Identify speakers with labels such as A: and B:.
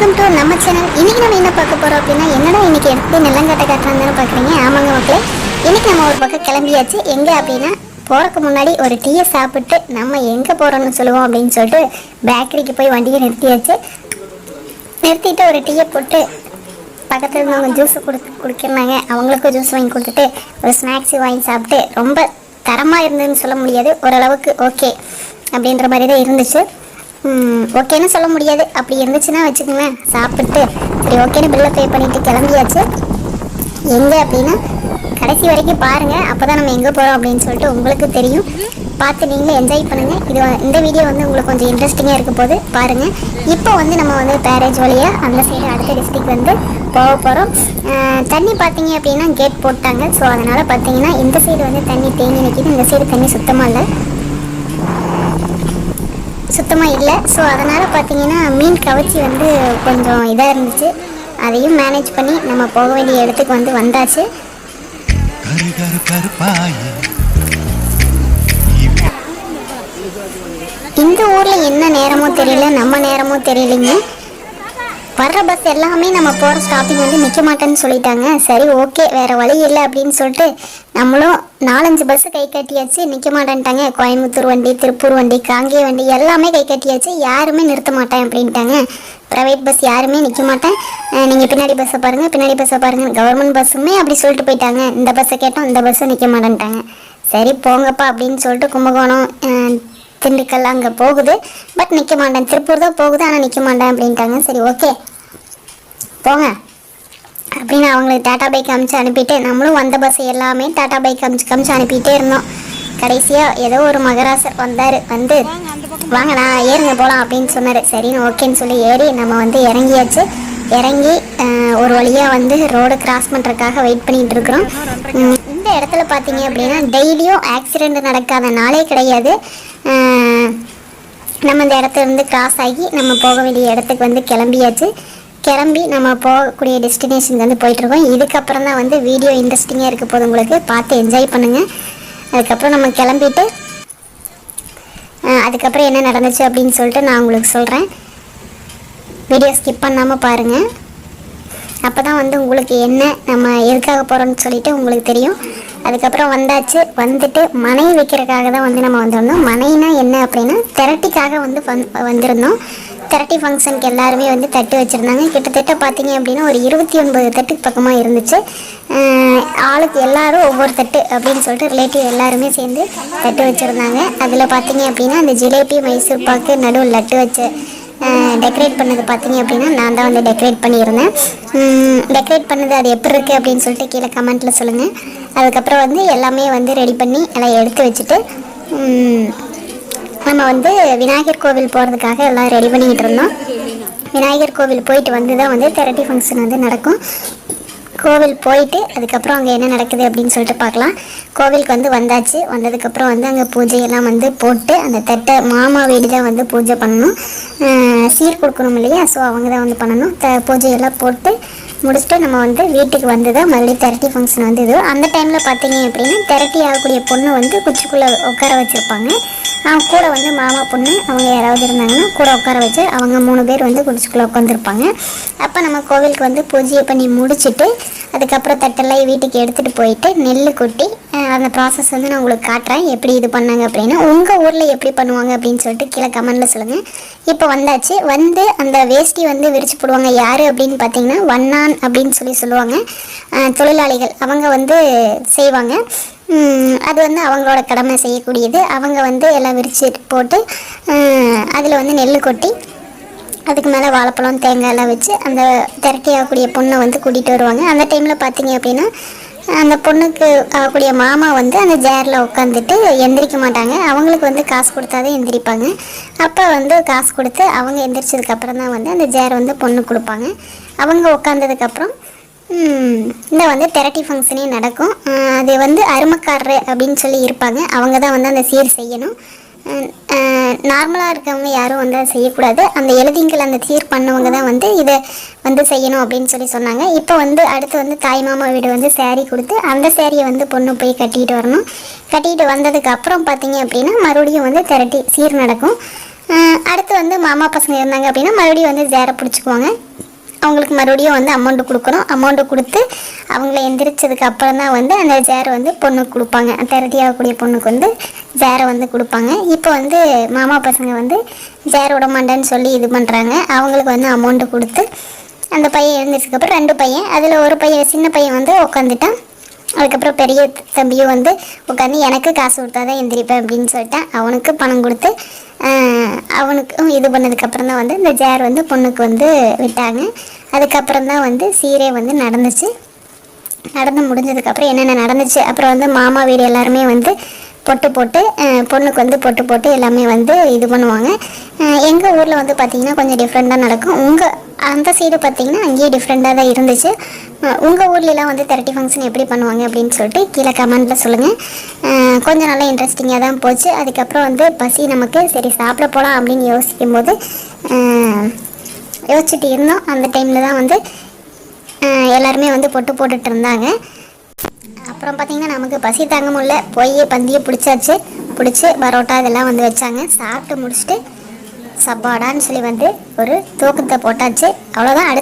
A: Welcome to நம்ம channel. இன்னைக்கு நம்ம என்ன பார்க்க போகிறோம் அப்படின்னா என்னடா இன்னைக்கு எடுத்து நெல்லங்காட்ட காட்டுறாங்கன்னு பார்க்குறீங்க? ஆமாங்க மக்களே. இன்னைக்கு நம்ம ஒரு பக்கம் கிளம்பியாச்சு. எங்கே அப்படின்னா போகிறக்கு முன்னாடி ஒரு டீயை சாப்பிட்டு நம்ம எங்கே போகிறோம்னு சொல்லுவோம் அப்படின்னு சொல்லிட்டு பேக்கரிக்கு போய் வண்டியை நிறுத்தியாச்சு. நிறுத்திட்டு ஒரு டீயை போட்டு பக்கத்தில் இருந்தவங்க ஜூஸ் கொடுத்து குடிக்கிறாங்க. அவங்களுக்கும் ஜூஸ் வாங்கி கொடுத்துட்டு ஒரு ஸ்நாக்ஸ் வாங்கி சாப்பிட்டு ரொம்ப தரமாக இருந்ததுன்னு சொல்ல முடியாது. ஓரளவுக்கு ஓகே அப்படின்ற மாதிரி தான் இருந்துச்சு. ஓகேன்னு சொல்ல முடியாது. அப்படி இருந்துச்சுன்னா வச்சுக்கோங்களேன் சாப்பிட்டு. சரி ஓகேன்னு பில்லை பே பண்ணிவிட்டு கிளம்பியாச்சு. எங்கே அப்படின்னா கடைசி வரைக்கும் பாருங்கள் அப்போ தான் நம்ம எங்கே போகிறோம் அப்படின்னு சொல்லிட்டு உங்களுக்கு தெரியும். பார்த்து நீங்களும் என்ஜாய் பண்ணுங்கள் இது இந்த வீடியோ வந்து உங்களுக்கு கொஞ்சம் இன்ட்ரெஸ்டிங்காக இருக்க போது பாருங்கள் இப்போ வந்து நம்ம வந்து பேரேஜ் வழியாக அந்த சைடு அடுத்த டிஸ்ட்ரிக் வந்து போக போகிறோம் தண்ணி பார்த்தீங்க அப்படின்னா கேட் போட்டாங்க. ஸோ அதனால் பார்த்தீங்கன்னா இந்த சைடு வந்து தண்ணி தேங்கி நிற்கிது இந்த சைடு தண்ணி சுத்தமாக இல்லை. சுத்தமாக இல்லை. ஸோ அதனால் பார்த்தீங்கன்னா மீன் கவச்சி வந்து கொஞ்சம் இதாக இருந்துச்சு. அதையும் மேனேஜ் பண்ணி நம்ம போக வேண்டிய இடத்துக்கு வந்து வந்தாச்சு. இந்த ஊரில் என்ன நேரமோ தெரியல நம்ம நேரமோ தெரியலைங்க. வர்ற பஸ் எல்லாமே நம்ம போகிற ஸ்டாப்பிங் வந்து நிற்க மாட்டேன்னு சொல்லிட்டாங்க. சரி ஓகே வேறு வழி இல்லை அப்படின்னு சொல்லிட்டு நம்மளும் நாலஞ்சு பஸ்ஸு கை கட்டியாச்சு நிற்க மாட்டேன்ட்டாங்க. கோயம்புத்தூர் வண்டி திருப்பூர் வண்டி காங்கேய வண்டி எல்லாமே கை கட்டியாச்சு. யாருமே நிறுத்த மாட்டேன் அப்படின்ட்டாங்க. ப்ரைவேட் பஸ் யாருமே நிற்க மாட்டேன். நீங்கள் பின்னாடி பஸ்ஸை பாருங்கள் பின்னாடி பஸ்ஸை பாருங்கள் கவர்மெண்ட் பஸ்ஸுமே அப்படி சொல்லிட்டு போயிட்டாங்க. இந்த பஸ்ஸை கேட்டோம் இந்த பஸ்ஸை நிற்க மாட்டேன்ட்டாங்க. சரி போங்கப்பா அப்படின்னு சொல்லிட்டு கும்பகோணம் திண்டுக்கல் அங்கே போகுது. பட் நிற்க மாட்டேன். திருப்பூர் தான் போகுது ஆனால் நிற்க மாட்டேன் அப்படின்ட்டாங்க. சரி ஓகே போங்க. அப்படின்னு அவங்களுக்கு டாட்டா பைக் அமுச்சு அனுப்பிட்டு நம்மளும் வந்த பஸ் எல்லாமே டாட்டா பைக் அமுச்சு காமிச்சு அனுப்பிட்டே இருந்தோம். கடைசியாக ஏதோ ஒரு மகராசர் வந்தார். வந்து வாங்கடா ஏறுங்க போகலாம் அப்படின்னு சொன்னார். சரின்னு ஓகேன்னு சொல்லி ஏறி நம்ம வந்து இறங்கியாச்சு. இறங்கி ஒரு வழியாக வந்து ரோடு கிராஸ் பண்ணுறதுக்காக வெயிட் பண்ணிட்டு இருக்கிறோம். இந்த இடத்துல பார்த்தீங்க அப்படின்னா டெய்லியும் ஆக்சிடெண்ட் நடக்காத நாளே கிடையாது. நம்ம இந்த இடத்துல இருந்து கிராஸ் ஆகி நம்ம போக வேண்டிய இடத்துக்கு வந்து கிளம்பியாச்சு. கிளம்பி நம்ம போகக்கூடிய டெஸ்டினேஷனுக்கு வந்து போயிட்டுருக்கோம். இதுக்கப்புறம் தான் வந்து வீடியோ இன்ட்ரெஸ்டிங்காக இருக்க போது உங்களுக்கு பார்த்து என்ஜாய் பண்ணுங்கள் அதுக்கப்புறம் நம்ம கிளம்பிட்டு அதுக்கப்புறம் என்ன நடந்துச்சு அப்படின்னு சொல்லிட்டு நான் உங்களுக்கு சொல்கிறேன் வீடியோ ஸ்கிப் பண்ணாமல் பாருங்கள் அப்போ தான் வந்து உங்களுக்கு என்ன நம்ம எதுக்காக போகிறோம்னு சொல்லிட்டு உங்களுக்கு தெரியும். அதுக்கப்புறம் வந்தாச்சு. வந்துட்டு மனை வைக்கிறதுக்காக தான் வந்து நம்ம வந்திருந்தோம். மனைனா என்ன அப்படின்னா திரட்டிக்காக வந்து வந் வந்திருந்தோம். திரட்டி ஃபங்க்ஷனுக்கு எல்லாருமே வந்து தட்டு வச்சுருந்தாங்க. கிட்டத்தட்ட பார்த்தீங்க அப்படின்னா ஒரு இருபத்தி ஒன்பது தட்டுக்கு பக்கமாக இருந்துச்சு. ஆளுக்கு எல்லாரும் ஒவ்வொரு தட்டு அப்படின்னு சொல்லிட்டு ரிலேட்டிவ் எல்லாருமே சேர்ந்து தட்டு வச்சுருந்தாங்க. அதில் பார்த்தீங்க அப்படின்னா அந்த ஜிலேபி மைசூர் பாக்கு நடுவில் லட்டு வச்சு டெக்கரேட் பண்ணது பார்த்தீங்க அப்படின்னா நான் தான் வந்து டெக்கரேட் பண்ணியிருந்தேன். டெக்கரேட் பண்ணது அது எப்படி இருக்குது அப்படின்னு சொல்லிட்டு கீழே கமெண்ட்டில் சொல்லுங்கள் அதுக்கப்புறம் வந்து எல்லாமே வந்து ரெடி பண்ணி எல்லாம் எடுத்து வச்சுட்டு நம்ம வந்து விநாயகர் கோவில் போகிறதுக்காக எல்லாம் ரெடி பண்ணிக்கிட்டு இருந்தோம். விநாயகர் கோவில் போயிட்டு வந்து தான் வந்து தெரட்டி ஃபங்க்ஷன் வந்து நடக்கும். கோவில் போயிட்டு அதுக்கப்புறம் அங்கே என்ன நடக்குது அப்படின்னு சொல்லிட்டு பார்க்கலாம். கோவிலுக்கு வந்து வந்தாச்சு. வந்ததுக்கப்புறம் வந்து அங்கே பூஜையெல்லாம் வந்து போட்டு அந்த தட்டை மாமா வீடு தான் வந்து பூஜை பண்ணணும். சீர் கொடுக்கணும் இல்லையா? ஸோ அவங்க தான் வந்து பண்ணணும். த பூஜையெல்லாம் போட்டு முடிச்சுட்டு நம்ம வந்து வீட்டுக்கு வந்து தான் மறுபடியும் தெரட்டி ஃபங்க்ஷன் வந்து அந்த டைமில் பார்த்தீங்க அப்படின்னா தெரட்டி ஆகக்கூடிய பொண்ணு வந்து குச்சிக்குள்ளே உட்கார வச்சுருப்பாங்க. அவங்க கூட வந்து மாமா பொண்ணு அவங்க யாராவது இருந்தாங்கன்னா கூட உட்கார வச்சு அவங்க மூணு பேர் வந்து குடிச்சுக்குள்ளே உட்காந்துருப்பாங்க அப்போ நம்ம கோவிலுக்கு வந்து பூஜையை பண்ணி முடிச்சுட்டு அதுக்கப்புறம் தட்டெல்லாம் வீட்டுக்கு எடுத்துகிட்டு போயிட்டு நெல் கொட்டி அந்த ப்ராசஸ் வந்து நான் உங்களுக்கு காட்டுறேன். எப்படி இது பண்ணாங்க அப்படின்னா உங்கள் ஊரில் எப்படி பண்ணுவாங்க அப்படின்னு சொல்லிட்டு கீழே கமெண்டில் சொல்லுங்கள் இப்போ வந்தாச்சு. வந்து அந்த வேஷ்டி வந்து விரிச்சு போடுவாங்க. யார் அப்படின்னு பார்த்தீங்கன்னா வண்ணான் அப்படின்னு சொல்லி சொல்லுவாங்க. தொழிலாளிகள். அவங்க வந்து செய்வாங்க. அது வந்து அவங்களோட கடமை செய்யக்கூடியது. அவங்க வந்து எல்லாம் விரிச்சு போட்டு அதில் வந்து நெல் கொட்டி அதுக்கு மேலே வாழைப்பழம் தேங்காயெல்லாம் வச்சு அந்த திரட்டியாகக்கூடிய பொண்ணை வந்து கூட்டிகிட்டு வருவாங்க. அந்த டைமில் பார்த்தீங்க அப்படின்னா அந்த பொண்ணுக்கு ஆகக்கூடிய மாமா வந்து அந்த ஜேரில் உட்காந்துட்டு எந்திரிக்க மாட்டாங்க. அவங்களுக்கு வந்து காசு கொடுத்தாதான் எந்திரிப்பாங்க. அப்போ வந்து காசு கொடுத்து அவங்க எந்திரிச்சதுக்கப்புறம் தான் வந்து அந்த ஜேர் வந்து பொண்ணு கொடுப்பாங்க. அவங்க உட்காந்ததுக்கப்புறம் இந்த வந்து தெரட்டி ஃபங்க்ஷனே நடக்கும். அது வந்து அருமக்காரரு அப்படின்னு சொல்லி இருப்பாங்க. அவங்க தான் வந்து அந்த சீர் செய்யணும். நார்மலாக இருக்கவங்க யாரும் வந்து அதை செய்யக்கூடாது. அந்த எழுதிங்கள் அந்த சீர் பண்ணவங்க தான் வந்து இதை வந்து செய்யணும் அப்படின்னு சொல்லி சொன்னாங்க. இப்போ வந்து அடுத்து வந்து தாய் மாமா வீடு வந்து சேரீ கொடுத்து அந்த சேரீயை வந்து பொண்ணு போய் கட்டிட்டு வரணும். கட்டிட்டு வந்ததுக்கு அப்புறம் பார்த்தீங்க அப்படின்னா மறுபடியும் வந்து திரட்டி சீர் நடக்கும். அடுத்து வந்து மாமா பசங்க இருந்தாங்க அப்படின்னா மறுபடியும் வந்து சேரை பிடிச்சிக்குவாங்க. அவங்களுக்கு மறுபடியும் வந்து அமௌண்ட்டு கொடுக்கணும். அமௌண்ட்டு கொடுத்து அவங்கள எந்திரிச்சதுக்கு அப்புறம் தான் வந்து அந்த ஜேர் வந்து பொண்ணுக்கு கொடுப்பாங்க. தெரட்டி ஆகக்கூடிய பொண்ணுக்கு வந்து ஜேரை வந்து கொடுப்பாங்க. இப்போ வந்து மாமா பசங்க வந்து ஜேர் விட மாட்டேன்னு சொல்லி இது பண்ணுறாங்க அவங்களுக்கு வந்து அமௌண்ட்டு கொடுத்து அந்த பையன் எழுந்திரிச்சதுக்கப்புறம் ரெண்டு பையன் அதில் ஒரு பையன் சின்ன பையன் வந்து உட்காந்துட்டான் அதுக்கப்புறம் பெரிய தம்பியும் வந்து உட்காந்து எனக்கு காசு கொடுத்தா தான் எந்திரிப்பேன் அப்படின்னு சொல்லிட்டேன். அவனுக்கு பணம் கொடுத்து அவனுக்கும் இது பண்ணதுக்கப்புறம் தான் வந்து இந்த ஜேர் வந்து பொண்ணுக்கு வந்து விட்டாங்க. அதுக்கப்புறம் தான் வந்து சீரே வந்து நடந்துச்சு. நடந்து முடிஞ்சதுக்கப்புறம் என்னென்ன நடந்துச்சு அப்புறம் வந்து மாமா வீடு எல்லாருமே வந்து பொட்டு போட்டு பொண்ணுக்கு வந்து பொட்டு போட்டு எல்லாமே வந்து இது பண்ணுவாங்க. எங்கள் ஊரில் வந்து பார்த்திங்கன்னா கொஞ்சம் டிஃப்ரெண்ட்டாக நடக்கும். உங்கள் அந்த சைடு பார்த்திங்கன்னா அங்கேயே டிஃப்ரெண்ட்டாக தான் இருந்துச்சு. உங்கள் ஊர்லலாம் வந்து தெரட்டி ஃபங்க்ஷன் எப்படி பண்ணுவாங்க அப்படின்னு சொல்லிட்டு கீழே கமெண்ட்டில் சொல்லுங்கள் கொஞ்சம் நல்லா இன்ட்ரெஸ்டிங்காக தான் போச்சு. அதுக்கப்புறம் வந்து பசி நமக்கு சரி சாப்பிட போகலாம் அப்படின்னு யோசிக்கும் போது யோசிச்சுட்டு இருந்தோம். அந்த டைமில் தான் வந்து எல்லாருமே வந்து பொட்டு போட்டுட்டு இருந்தாங்க. அப்புறம் பார்த்திங்கன்னா நமக்கு பசி தாங்க முடியல. போய் பந்தியை பிடிச்சாச்சு. பிடிச்சி பரோட்டா இதெல்லாம் வந்து வச்சாங்க. சாப்பிட்டு முடிச்சுட்டு சப்பாடான்னு சொல்லி வந்து ஒரு தூக்கத்தை போட்டாச்சு. அவ்வளோதான் அடுத்து